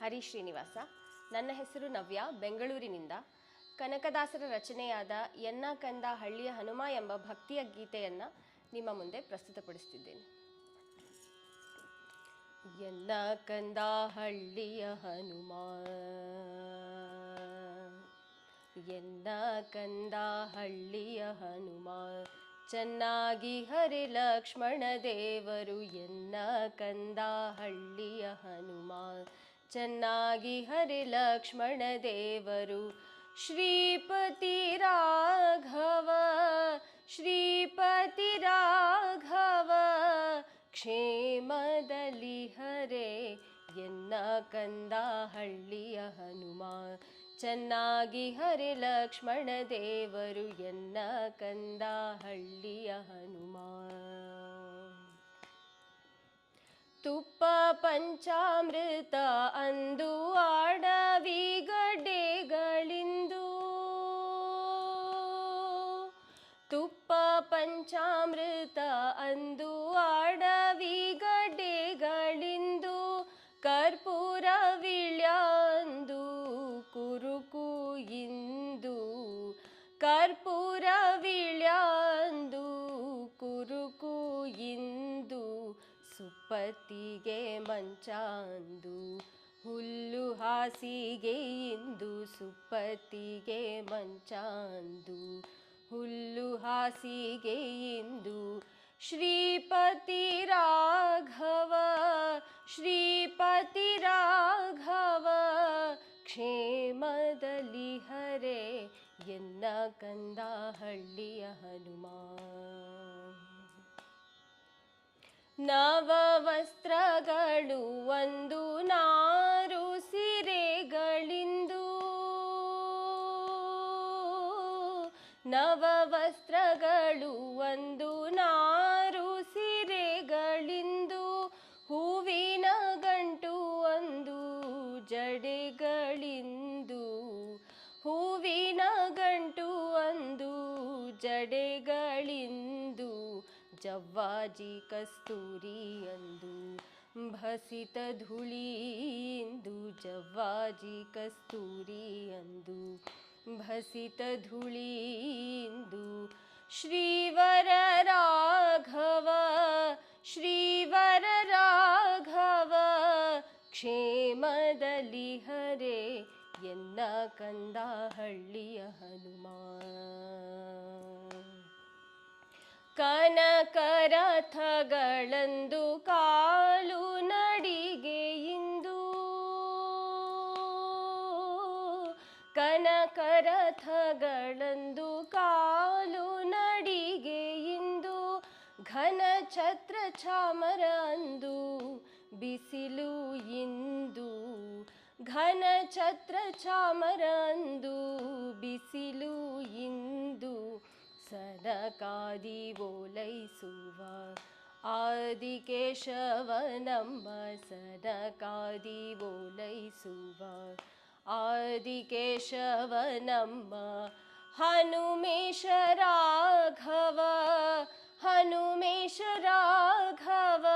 ಹರಿ ಶ್ರೀನಿವಾಸ ನನ್ನ ಹೆಸರು ನವ್ಯ, ಬೆಂಗಳೂರಿನಿಂದ. ಕನಕದಾಸರ ರಚನೆಯಾದ ಎನ್ನ ಕಂದ ಹಳ್ಳಿಯ ಹನುಮ ಎಂಬ ಭಕ್ತಿಯ ಗೀತೆಯನ್ನು ನಿಮ್ಮ ಮುಂದೆ ಪ್ರಸ್ತುತಪಡಿಸುತ್ತಿದ್ದೇನೆ ಎನ್ನ ಕಂದ ಹಳ್ಳಿಯ ಹನುಮ. ಎನ್ನ ಕಂದ ಹಳ್ಳಿಯ ಹನುಮ. ಚೆನ್ನಾಗಿ ಹರಿ ಲಕ್ಷ್ಮಣ ದೇವರು ಎನ್ನ ಕಂದ ಹಳ್ಳಿಯ ಹನುಮ. ಚೆನ್ನಾಗಿ ಹರಿ ಲಕ್ಷ್ಮಣ ದೇವರು. ಶ್ರೀಪತಿ ರಾಘವ ಶ್ರೀಪತಿ ರಾಘವ, ಕ್ಷೇಮದಲ್ಲಿ ಹರೆ ಎನ್ನ ಕಂದ ಹಳ್ಳಿಯ ಹನುಮ. ಚೆನ್ನಾಗಿ ಹರಿ ಲಕ್ಷ್ಮಣ ದೇವರು ಎನ್ನ ಕಂದ ಹಳ್ಳಿಯ ಹನುಮ. ಪಂಚಾಮೃತ ಅಂದು ಆಡವಿ ಗಡ್ಡೆಗಳಿಂದು ತುಪ್ಪ ಪಂಚಾಮೃತ ಅಂದು ಆಡವಿ ಗಡ್ಡೆಗಳಿಂದು ಕರ್ಪೂರ ವಿಳ್ಯಾಂದು ಕುರುಕು ಇಂದು. ಕರ್ಪೂರ ಸುಪ್ಪತ್ತಿಗೆ ಮಂಚಾಂದು, ಹುಲ್ಲು ಹಾಸಿಗೆ ಇಂದು ಸುಪ್ಪತ್ತಿಗೆ ಮಂಚಾಂದು, ಹುಲ್ಲು ಹಾಸಿಗೆ ಇಂದು ಶ್ರೀಪತಿ ರಾಘವ ಶ್ರೀಪತಿ ರಾಘವ, ಕ್ಷೇಮದಲ್ಲಿ ಹರೆ ಎನ್ನ ಕಂದ ಹಳ್ಳಿಯ ಹನುಮ. ನವ ವಸ್ತ್ರಗಳು ಒಂದು ನಾರು ಸಿರೆಗಳಿಂದು. ನವ ವಸ್ತ್ರಗಳು ಒಂದು ನಾರು ಸಿರೆಗಳಿಂದು. ಹೂವಿನ ಗಂಟು ಒಂದು ಜಡೆಗಳಿಂದು. ಹೂವಿನ ಗಂಟು ಒಂದು ಜಡೆಗಳಿಂದು. ಜವ್ವಾಜಿ ಕಸ್ತೂರಿ ಅಂದು ಭಸಿತ ಧೂಳಿಂದು ಜವ್ವಾಜಿ ಕಸ್ತೂರಿ ಅಂದು ಭಸಿತ ಧೂಳಿಂದು ಶ್ರೀವರ ರಾಘವ ಶ್ರೀವರ ರಾಘವ ಕ್ಷೇಮದಲ್ಲಿ ಹರೆ ಎನ್ನ ಕಂದ ಹಳ್ಳಿಯ ಹನುಮ ಕನಕರಥಗಳಂದು ಕಾಲು ನಡಿಗೆ ಇಂದು. ಕನಕರಥಗಳಂದು ಕಾಲು ನಡಿಗೆ ಇಂದು. ಘನ ಛತ್ರ ಚಾಮರ ಅಂದು ಬಿಸಿಲು ಇಂದು. ಘನ ಛತ್ರ ಚಾಮರ ಅಂದು ಬಿಸಿಲು ಸನಕಾದಿ ಓಲೈಸುವ ಆದಿಕೇಶವನಮ್ಮ ಸನಕಾದಿ ಓಲೈಸುವ ಆದಿಕೇಶವನಮ್ಮ ಹನುಮೇಶ ರಾಘವ ಹನುಮೇಶ ರಾಘವ,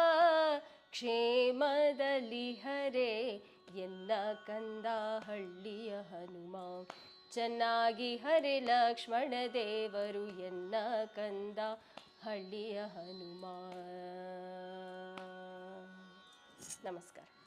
ಕ್ಷೇಮದಲ್ಲಿ ಹರೆ ಎನ್ನ ಕಂದ ಹಳ್ಳಿಯ ಹನುಮ. ಚೆನ್ನಾಗಿ ಹರೆ ಲಕ್ಷ್ಮಣ ದೇವರು ಎನ್ನ ಕಂದ ಹಳ್ಳಿಯ ಹನುಮ. ನಮಸ್ಕಾರ.